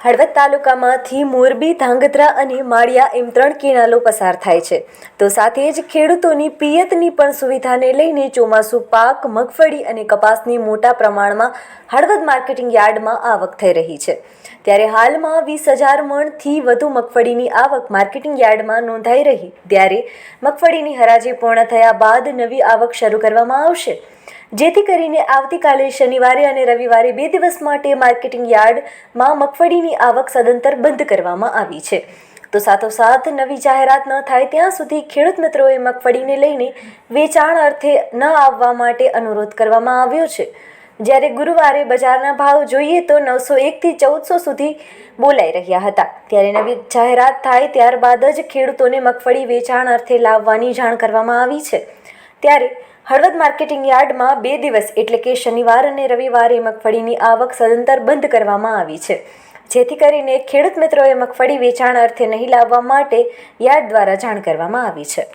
હળવદ તાલુકામાંથી મોરબી, ધાંગધ્રા અને માળિયા એમ ત્રણ કેનાલો પસાર થાય છે. તો સાથે જ ખેડૂતોની પિયતની પણ સુવિધાને લઈને ચોમાસું પાક, મગફળી અને કપાસની મોટા પ્રમાણમાં હળવદ માર્કેટિંગ યાર્ડમાં આવક થઈ રહી છે. ત્યારે હાલમાં વીસ હજાર મણથી વધુ મગફળીની આવક માર્કેટિંગ યાર્ડમાં નોંધાઈ રહી. ત્યારે મગફળીની હરાજી પૂર્ણ થયા બાદ નવી આવક શરૂ કરવામાં આવશે. જેથી કરીને આવતીકાલે શનિવારે અને રવિવારે બે દિવસ માટે માર્કેટિંગ યાર્ડમાં મગફળીની આવક સદંતર બંધ કરવામાં આવી છે. તો સાથોસાથ નવી જાહેરાત ન થાય ત્યાં સુધી ખેડૂત મિત્રોએ મગફળીને લઈને વેચાણ અર્થે ન આવવા માટે અનુરોધ કરવામાં આવ્યો છે. જ્યારે ગુરુવારે બજારના ભાવ જોઈએ તો નવસો એકથી ચૌદસો સુધી બોલાઈ રહ્યા હતા. ત્યારે નવી જાહેરાત થાય ત્યારબાદ જ ખેડૂતોને મગફળી વેચાણ અર્થે લાવવાની જાણ કરવામાં આવી છે. ત્યારે હળવદ માર્કેટિંગ યાર્ડમાં બે દિવસ એટલે કે શનિવાર અને રવિવારે મગફળીની આવક સદંતર બંધ કરવામાં આવી છે. જેથી કરીને ખેડૂત મિત્રોએ મગફળી વેચાણ અર્થે નહીં લાવવા માટે યાર્ડ દ્વારા જાણ કરવામાં આવી છે.